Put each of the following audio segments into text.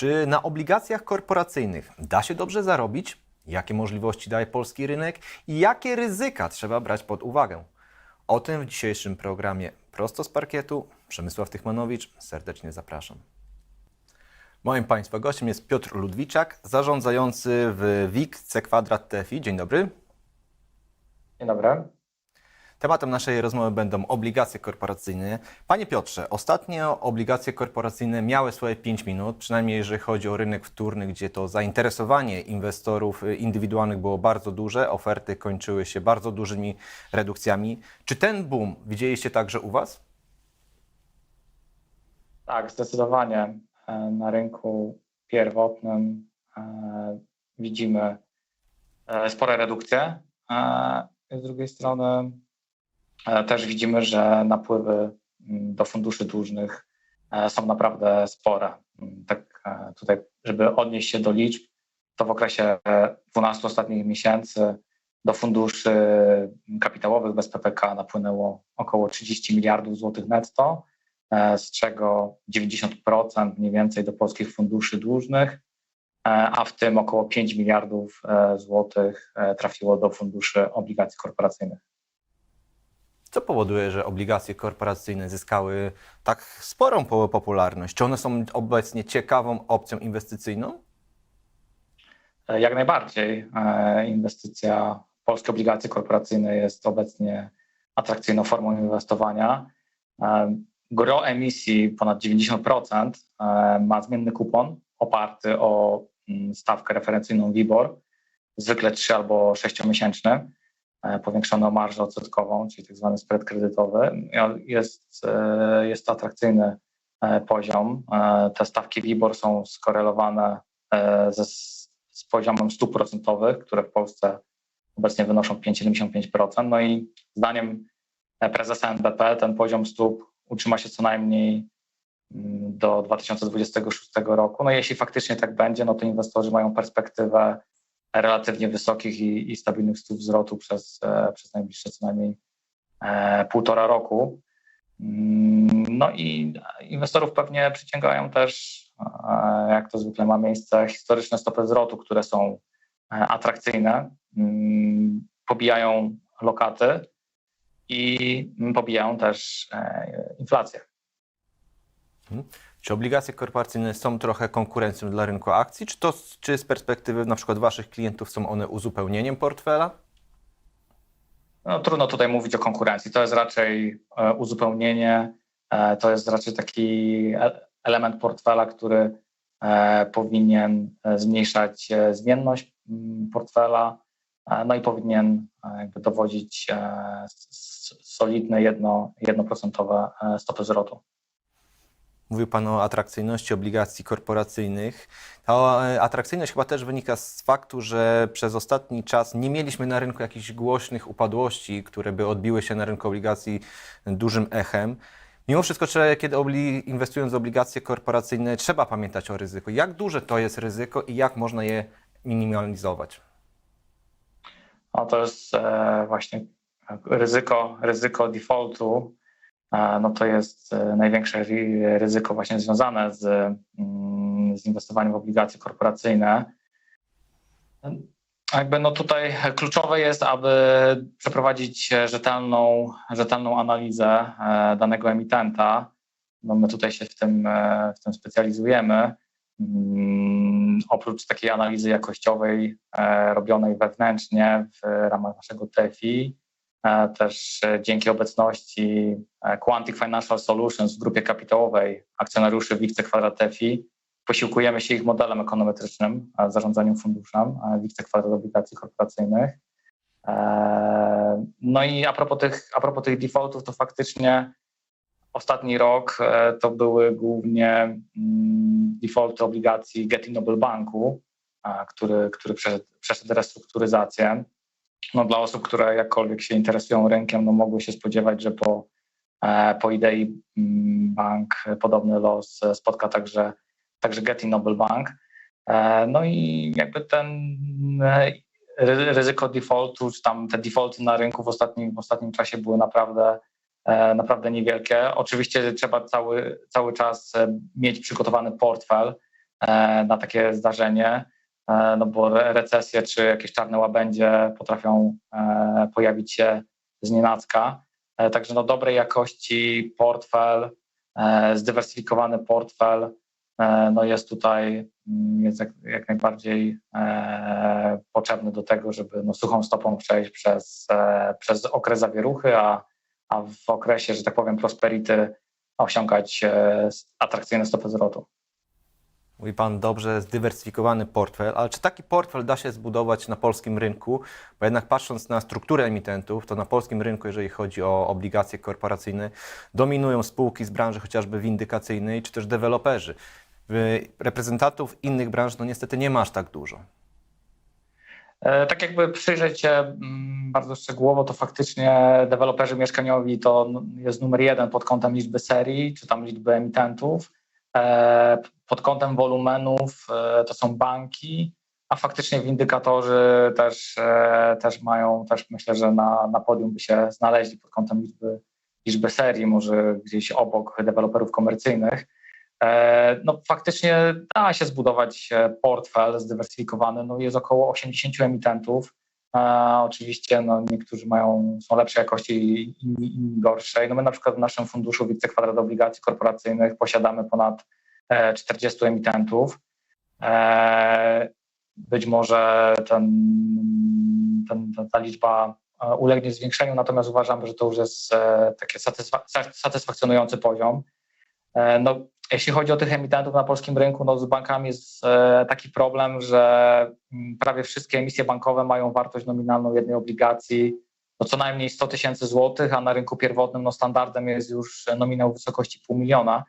Czy na obligacjach korporacyjnych da się dobrze zarobić? Jakie możliwości daje polski rynek i jakie ryzyka trzeba brać pod uwagę? O tym w dzisiejszym programie prosto z parkietu. Przemysław Tychmanowicz, serdecznie zapraszam. Moim Państwa gościem jest Piotr Ludwiczak, zarządzający w WIG C Kwadrat TFI. Dzień dobry. Dzień dobry. Tematem naszej rozmowy będą obligacje korporacyjne. Panie Piotrze, ostatnio obligacje korporacyjne miały swoje 5 minut, przynajmniej jeżeli chodzi o rynek wtórny, gdzie to zainteresowanie inwestorów indywidualnych było bardzo duże, oferty kończyły się bardzo dużymi redukcjami. Czy ten boom widzieliście także u Was? Tak, zdecydowanie e, na rynku pierwotnym e, widzimy e, spore redukcje. Z drugiej strony też widzimy, że napływy m, do funduszy dłużnych e, są naprawdę spore. M, Tak e, tutaj, żeby odnieść się do liczb, to w okresie e, 12 ostatnich miesięcy do funduszy kapitałowych bez PPK napłynęło około 30 miliardów złotych netto. e, z czego 90% mniej więcej do polskich funduszy dłużnych, e, a w tym około 5 miliardów e, złotych e, trafiło do funduszy obligacji korporacyjnych. Co powoduje, że obligacje korporacyjne zyskały tak sporą po- popularność? Czy one są obecnie ciekawą opcją inwestycyjną? E, Jak najbardziej e, inwestycja w polskie obligacje korporacyjne jest obecnie atrakcyjną formą inwestowania. E, Gro emisji ponad 90% e, ma zmienny kupon oparty o mm, stawkę referencyjną WIBOR, zwykle 3 albo 6-miesięczny, e, powiększony o marżę odsetkową, czyli tak zwany spread kredytowy. Jest, e, jest to atrakcyjny e, poziom. E, Te stawki WIBOR są skorelowane e, ze, z poziomem stóp procentowych, które w Polsce obecnie wynoszą 5,75%. No i zdaniem e, prezesa NBP ten poziom stóp utrzyma się co najmniej mm, do 2026 roku. No jeśli faktycznie tak będzie, no to inwestorzy mają perspektywę relatywnie wysokich i, i stabilnych stóp wzrostu przez, e, przez najbliższe co najmniej e, półtora roku. Mm, No i inwestorów pewnie przyciągają też, e, jak to zwykle ma miejsce, historyczne stopy zwrotu, które są atrakcyjne, mm, pobijają lokaty i pobijają też inflację. Czy obligacje korporacyjne są trochę konkurencją dla rynku akcji, czy, to, czy z perspektywy na przykład Waszych klientów są one uzupełnieniem portfela? No, trudno tutaj mówić o konkurencji. To jest raczej e, uzupełnienie, e, to jest raczej taki e- element portfela, który powinien zmniejszać zmienność mm, portfela, no i powinien jakby dowodzić solidne jedno, jednoprocentowe stopy zwrotu. Mówił Pan o atrakcyjności obligacji korporacyjnych. Ta e, atrakcyjność chyba też wynika z faktu, że przez ostatni czas nie mieliśmy na rynku jakichś głośnych upadłości, które by odbiły się na rynku obligacji dużym echem. Mimo wszystko, kiedy inwestując w obligacje korporacyjne, trzeba pamiętać o ryzyku. Jak duże to jest ryzyko i jak można je minimalizować? No to jest e, właśnie ryzyko, ryzyko defaultu. No to jest e, największe ry- ryzyko właśnie związane z, mm, z inwestowaniem w obligacje korporacyjne. Jakby no tutaj kluczowe jest, aby przeprowadzić rzetelną, rzetelną analizę e, danego emitenta. No my tutaj się w tym, e, w tym specjalizujemy. Mm, Oprócz takiej analizy jakościowej robionej wewnętrznie w ramach naszego TFI, e, też e, dzięki obecności e, Quantic Financial Solutions w grupie kapitałowej akcjonariuszy WICE Kwadrat TFI posiłkujemy się ich modelem ekonometrycznym, e, zarządzaniem funduszem e, WICE Kwadrat Obligacji Korporacyjnych. E, No i a propos tych, a propos tych defaultów, to faktycznie ostatni rok e, to były głównie mm, defaulty obligacji Getty Noble Banku, który, który przeszedł, przeszedł restrukturyzację. No, dla osób, które jakkolwiek się interesują rynkiem, no, mogły się spodziewać, że po, e, po idei mm, bank podobny los e, spotka także, także Getty Noble Bank. E, No i jakby ten ry- ryzyko defaultu, czy tam te defaulty na rynku w ostatnim, w ostatnim czasie były naprawdę naprawdę niewielkie. Oczywiście trzeba cały, cały czas mieć przygotowany portfel, na takie zdarzenie, no bo re- recesje czy jakieś czarne łabędzie potrafią e, pojawić się z nienacka. E, Także no dobrej jakości portfel, e, zdywersyfikowany portfel e, no jest tutaj mm, jest jak, najbardziej e, potrzebny do tego, żeby no suchą stopą przejść przez, e, przez okres zawieruchy, a, a w okresie, że tak powiem, prosperity osiągać e, atrakcyjne stopy zwrotu. Mówi Pan dobrze zdywersyfikowany portfel, ale czy taki portfel da się zbudować na polskim rynku? Bo jednak patrząc na strukturę emitentów, to na polskim rynku, jeżeli chodzi o obligacje korporacyjne, dominują spółki z branży chociażby windykacyjnej, czy też deweloperzy. Reprezentantów innych branż no niestety nie ma aż tak dużo. E, Tak jakby przyjrzeć się mm, bardzo szczegółowo, to faktycznie deweloperzy mieszkaniowi to jest numer jeden pod kątem liczby serii, czy tam liczby emitentów. E, Pod kątem wolumenów e, to są banki, a faktycznie windykatorzy też, e, też mają, też myślę, że na, na podium by się znaleźli pod kątem liczby, liczby serii, może gdzieś obok deweloperów komercyjnych. No, faktycznie da się zbudować portfel zdywersyfikowany. No, jest około 80 emitentów. E, oczywiście no, niektórzy mają, są lepszej jakości, inni, inni gorszej. No, my na przykład w naszym funduszu Wice Kwadrat Obligacji Korporacyjnych posiadamy ponad e, 40 emitentów. E, być może ten, ten, ta, liczba e, ulegnie zwiększeniu, natomiast uważam, że to już jest e, taki satysfak- satysfakcjonujący poziom. E, No, jeśli chodzi o tych emitentów na polskim rynku, no z bankami jest e, taki problem, że mm, prawie wszystkie emisje bankowe mają wartość nominalną jednej obligacji no co najmniej 100 tysięcy złotych, a na rynku pierwotnym no standardem jest już nominał w wysokości pół miliona,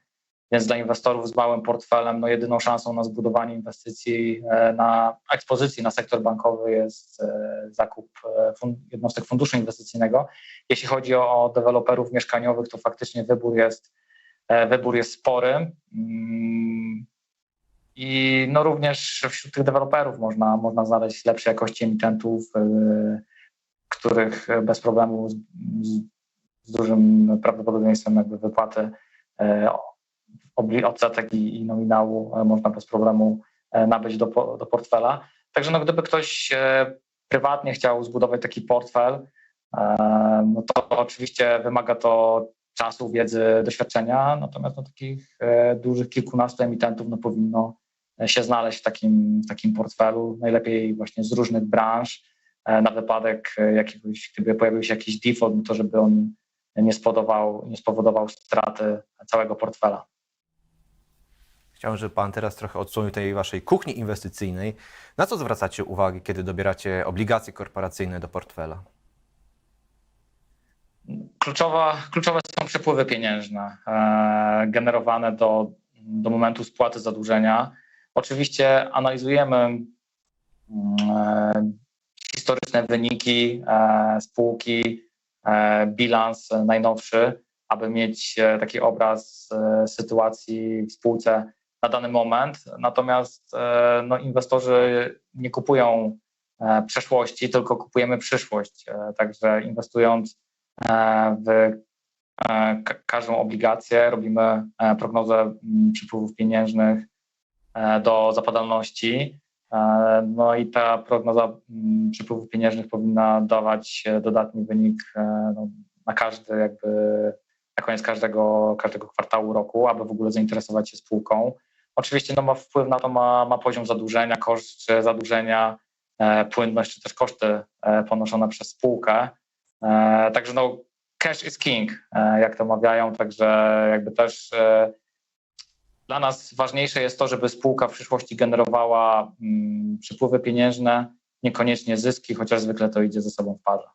więc dla inwestorów z małym portfelem no jedyną szansą na zbudowanie inwestycji, e, na ekspozycji na sektor bankowy jest e, zakup e, jednostek funduszu inwestycyjnego. Jeśli chodzi o, deweloperów mieszkaniowych, to faktycznie wybór jest E, Wybór jest spory. Mm, I no również wśród tych deweloperów można, można znaleźć lepszej jakości emitentów, e, których bez problemu z, z, dużym prawdopodobieństwem jakby wypłaty e, odsetek i, i nominału e, można bez problemu e, nabyć do, do portfela. Także no, gdyby ktoś e, prywatnie chciał zbudować taki portfel, e, no to oczywiście wymaga to czasu, wiedzy, doświadczenia, natomiast no, takich e, dużych kilkunastu emitentów no, powinno się znaleźć w takim, w takim portfelu, najlepiej właśnie z różnych branż, e, na wypadek e, jakiegoś, gdyby pojawił się jakiś default, no to żeby on nie spowodował, nie spowodował straty całego portfela. Chciałbym, żeby Pan teraz trochę odsłonił tej Waszej kuchni inwestycyjnej. Na co zwracacie uwagę, kiedy dobieracie obligacje korporacyjne do portfela? Kluczowa, kluczowe są przepływy pieniężne e, generowane do, do momentu spłaty zadłużenia. Oczywiście analizujemy mm, e, historyczne wyniki e, spółki, bilans najnowszy, aby mieć taki obraz sytuacji w spółce na dany moment. Natomiast no, inwestorzy nie kupują przeszłości, tylko kupujemy przyszłość. Także inwestując w e, ka- każdą obligację, robimy e, prognozę mm, przepływów pieniężnych e, do zapadalności. E, No i ta prognoza mm, przepływów pieniężnych powinna dawać e, dodatni wynik e, no, na każdy jakby na koniec każdego, każdego kwartału roku, aby w ogóle zainteresować się spółką. Oczywiście no, ma wpływ na to ma, ma poziom zadłużenia, koszt zadłużenia, e, płynność czy też koszty e, ponoszone przez spółkę. E, Także no, cash is king, e, jak to mawiają, także jakby też e, dla nas ważniejsze jest to, żeby spółka w przyszłości generowała mm, przepływy pieniężne, niekoniecznie zyski, chociaż zwykle to idzie ze sobą w parze.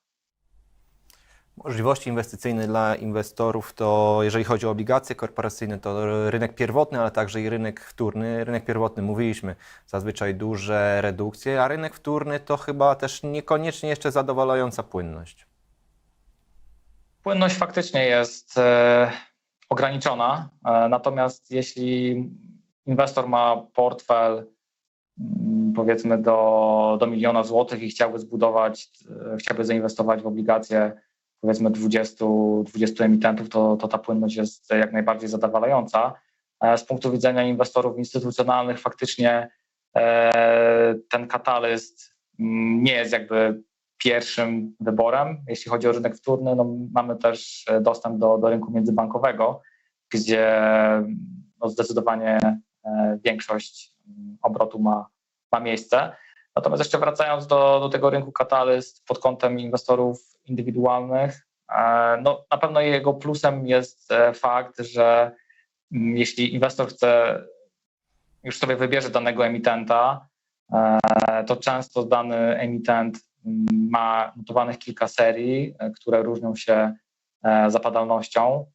Możliwości inwestycyjne dla inwestorów to, jeżeli chodzi o obligacje korporacyjne, to rynek pierwotny, ale także i rynek wtórny. Rynek pierwotny, mówiliśmy, zazwyczaj duże redukcje, a rynek wtórny to chyba też niekoniecznie jeszcze zadowalająca płynność. Płynność faktycznie jest e, ograniczona, e, natomiast jeśli inwestor ma portfel mm, powiedzmy do, do miliona złotych i chciałby zbudować, e, chciałby zainwestować w obligacje powiedzmy 20, 20 emitentów, to, to ta płynność jest jak najbardziej zadowalająca. z punktu widzenia inwestorów instytucjonalnych faktycznie ten katalyst mm, nie jest jakby pierwszym wyborem. Jeśli chodzi o rynek wtórny, no mamy też dostęp do, do rynku międzybankowego, gdzie no zdecydowanie większość obrotu ma, ma miejsce. Natomiast jeszcze wracając do, do tego rynku katalyst pod kątem inwestorów indywidualnych, e, no na pewno jego plusem jest e, fakt, że mm, jeśli inwestor chce, już sobie wybierze danego emitenta, e, to często dany emitent mm, ma notowanych kilka serii, które różnią się zapadalnością,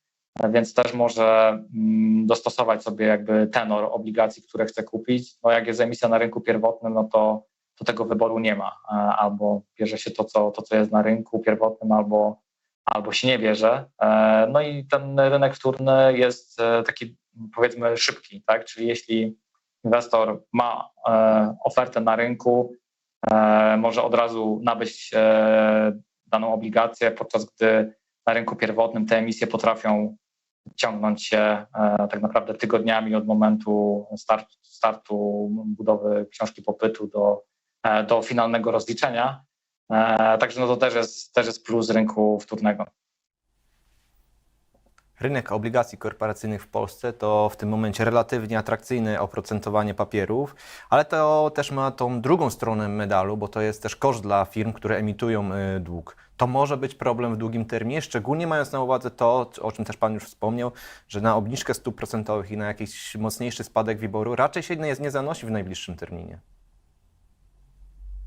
więc też może mm, dostosować sobie jakby tenor obligacji, które chce kupić. No jak jest emisja na rynku pierwotnym, no to to tego wyboru nie ma. E, albo bierze się to, co, to, co jest na rynku pierwotnym, albo, albo się nie bierze. E, no i ten rynek wtórny jest e, taki powiedzmy szybki, tak? Czyli jeśli inwestor ma ofertę na rynku, może od razu nabyć daną obligację, podczas gdy na rynku pierwotnym te emisje potrafią ciągnąć się tak naprawdę tygodniami od momentu startu, startu budowy książki popytu do, E, do finalnego rozliczenia. E, także no to też jest, też jest plus rynku wtórnego. Rynek obligacji korporacyjnych w Polsce to w tym momencie relatywnie atrakcyjne oprocentowanie papierów, ale to też ma tą drugą stronę medalu, bo to jest też koszt dla firm, które emitują y, dług. To może być problem w długim terminie, szczególnie mając na uwadze to, o czym też Pan już wspomniał, że na obniżkę stóp procentowych i na jakiś mocniejszy spadek WIBOR-u raczej się nie zanosi w najbliższym terminie.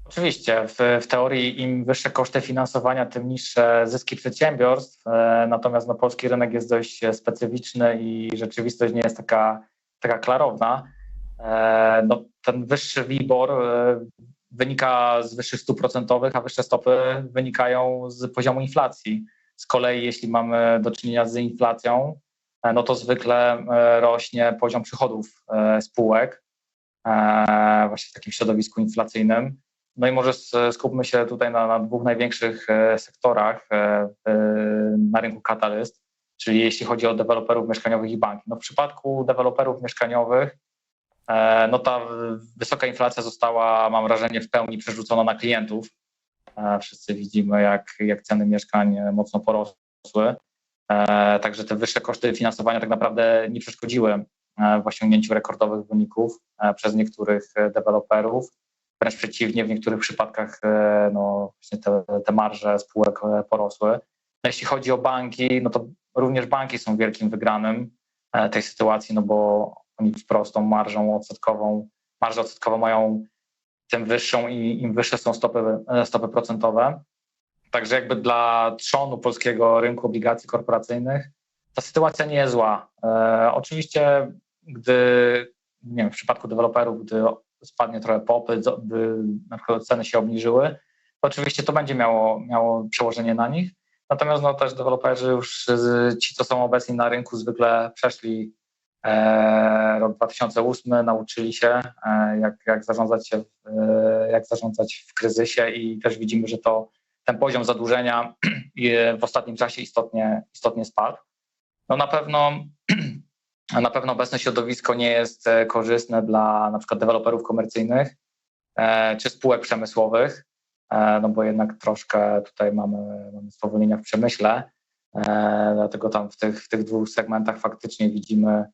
Oczywiście, w, w, teorii im wyższe koszty finansowania, tym niższe zyski przedsiębiorstw. E, natomiast no, polski rynek jest dość specyficzny i rzeczywistość nie jest taka, taka klarowna. E, no, ten wyższy WIBOR e, wynika z wyższych stóp procentowych, a wyższe stopy wynikają z poziomu inflacji. Z kolei, jeśli mamy do czynienia z inflacją, no to zwykle rośnie poziom przychodów spółek, właśnie w takim środowisku inflacyjnym. No i może skupmy się tutaj na, na dwóch największych e, sektorach e, na rynku katalyst, czyli jeśli chodzi o deweloperów mieszkaniowych i banki. No w przypadku deweloperów mieszkaniowych e, no ta wysoka inflacja została, mam wrażenie, w pełni przerzucona na klientów. Wszyscy widzimy, jak, jak ceny mieszkań mocno porosły. Także te wyższe koszty finansowania tak naprawdę nie przeszkodziły w osiągnięciu rekordowych wyników przez niektórych deweloperów. Wręcz przeciwnie, w niektórych przypadkach e, no, właśnie te, te marże spółek e, porosły. No, jeśli chodzi o banki, no to również banki są wielkim wygranym e, tej sytuacji, no bo oni wprost tą marżą odsetkową, marżę odsetkową mają tym wyższą i im wyższe są stopy, stopy procentowe. Także jakby dla trzonu polskiego rynku obligacji korporacyjnych ta sytuacja nie jest zła. E, oczywiście, gdy nie wiem, w przypadku deweloperów, gdy spadnie trochę popyt, na przykład ceny się obniżyły, oczywiście to będzie miało, miało przełożenie na nich. Natomiast no, też deweloperzy już, ci co są obecni na rynku zwykle przeszli e, rok 2008, nauczyli się e, jak, jak, zarządzać e, jak zarządzać w kryzysie i też widzimy, że to ten poziom zadłużenia w ostatnim czasie istotnie, istotnie spadł. No na pewno na pewno obecne środowisko nie jest e, korzystne dla na przykład deweloperów komercyjnych e, czy spółek przemysłowych, e, no bo jednak troszkę tutaj mamy, mamy spowolnienia w przemyśle, dlatego tam w tych, w tych dwóch segmentach faktycznie widzimy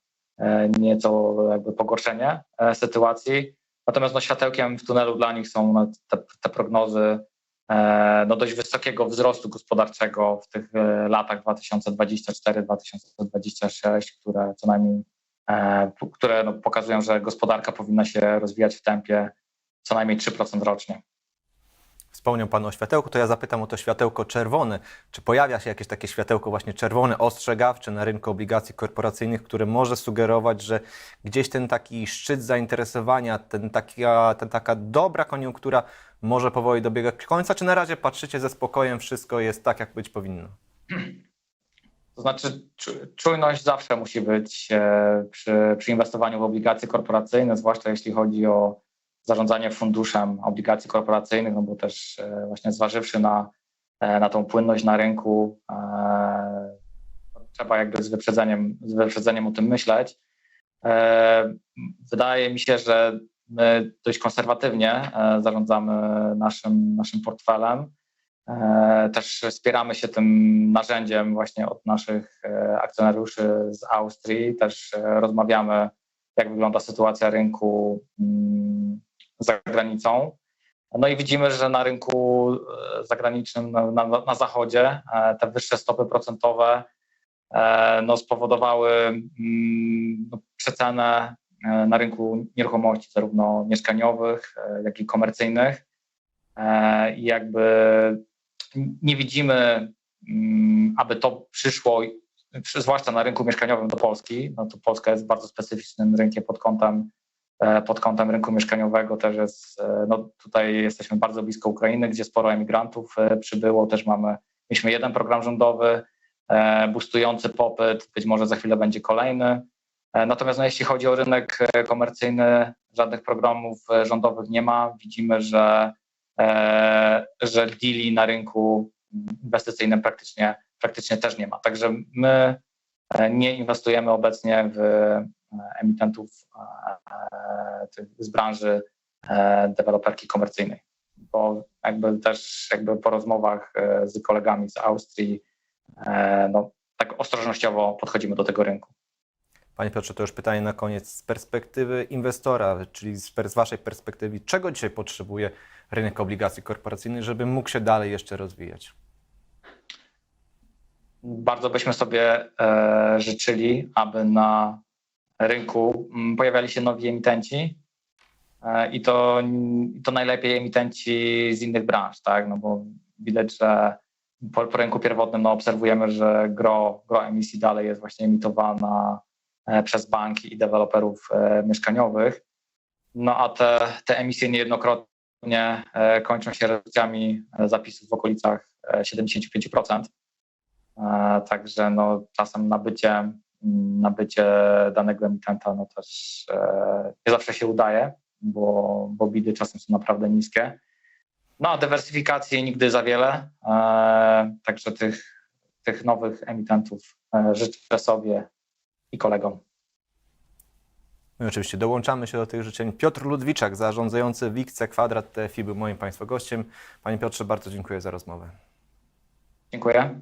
nieco jakby pogorszenie sytuacji. Natomiast no, światełkiem w tunelu dla nich są no, te, te prognozy no dość wysokiego wzrostu gospodarczego w tych e, latach 2024-2026, które co najmniej e, które no pokazują, że gospodarka powinna się rozwijać w tempie co najmniej 3% rocznie. Wspomniał Pan o światełku, to ja zapytam o to światełko czerwone. Czy pojawia się jakieś takie światełko właśnie czerwone, ostrzegawcze na rynku obligacji korporacyjnych, które może sugerować, że gdzieś ten taki szczyt zainteresowania, ten taka, ten taka dobra koniunktura może powoli dobiegać końca, czy na razie patrzycie ze spokojem, wszystko jest tak, jak być powinno? To znaczy, czujność zawsze musi być e, przy, przy inwestowaniu w obligacje korporacyjne, zwłaszcza jeśli chodzi o zarządzanie funduszem obligacji korporacyjnych, no bo też e, właśnie zważywszy na, e, na tą płynność na rynku, trzeba jakby z wyprzedzeniem, z wyprzedzeniem o tym myśleć. E, Wydaje mi się, że my dość konserwatywnie e, zarządzamy naszym, naszym portfelem. E, Też wspieramy się tym narzędziem właśnie od naszych e, akcjonariuszy z Austrii. Też e, rozmawiamy, jak wygląda sytuacja rynku mm, za granicą. No i widzimy, że na rynku e, zagranicznym, na, na, na zachodzie, e, te wyższe stopy procentowe e, no, spowodowały mm, no, przecenę na rynku nieruchomości, zarówno mieszkaniowych, jak i komercyjnych. I jakby nie widzimy, mm, aby to przyszło, przy- zwłaszcza na rynku mieszkaniowym do Polski. No to Polska jest bardzo specyficznym rynkiem pod kątem, pod kątem rynku mieszkaniowego. Też jest, e, no tutaj jesteśmy bardzo blisko Ukrainy, gdzie sporo emigrantów e, przybyło. Też mamy, mieliśmy jeden program rządowy, e, boostujący popyt, być może za chwilę będzie kolejny. E, Natomiast no, jeśli chodzi o rynek e, komercyjny, żadnych programów e, rządowych nie ma. Widzimy, że, e, że deali na rynku inwestycyjnym praktycznie, praktycznie też nie ma. Także my e, nie inwestujemy obecnie w e, emitentów e, tych z branży e, deweloperki komercyjnej, bo jakby też jakby po rozmowach e, z kolegami z Austrii, e, no, tak ostrożnościowo podchodzimy do tego rynku. Panie Piotrze, to już pytanie na koniec. Z perspektywy inwestora, czyli z, Waszej perspektywy, czego dzisiaj potrzebuje rynek obligacji korporacyjnych, żeby mógł się dalej jeszcze rozwijać? Bardzo byśmy sobie e, życzyli, aby na rynku mm, pojawiali się nowi emitenci e, i to, to najlepiej emitenci z innych branż, tak? No bo widać, że po, po rynku pierwotnym no, obserwujemy, że gro, gro emisji dalej jest właśnie emitowana e, przez banki i deweloperów e, mieszkaniowych. No a te, te emisje niejednokrotnie kończą się redukcjami zapisów w okolicach e, 75%. E, Także no, czasem nabycie, mm, nabycie danego emitenta no też e, nie zawsze się udaje, bo, bo bidy czasem są naprawdę niskie. No a dywersyfikacji nigdy za wiele, e, także tych, tych nowych emitentów e, życzę sobie i kolegom. My oczywiście dołączamy się do tych życzeń. Piotr Ludwiczak, zarządzający Wikce Kwadrat TFI był moim Państwa gościem. Panie Piotrze, bardzo dziękuję za rozmowę. Dziękuję.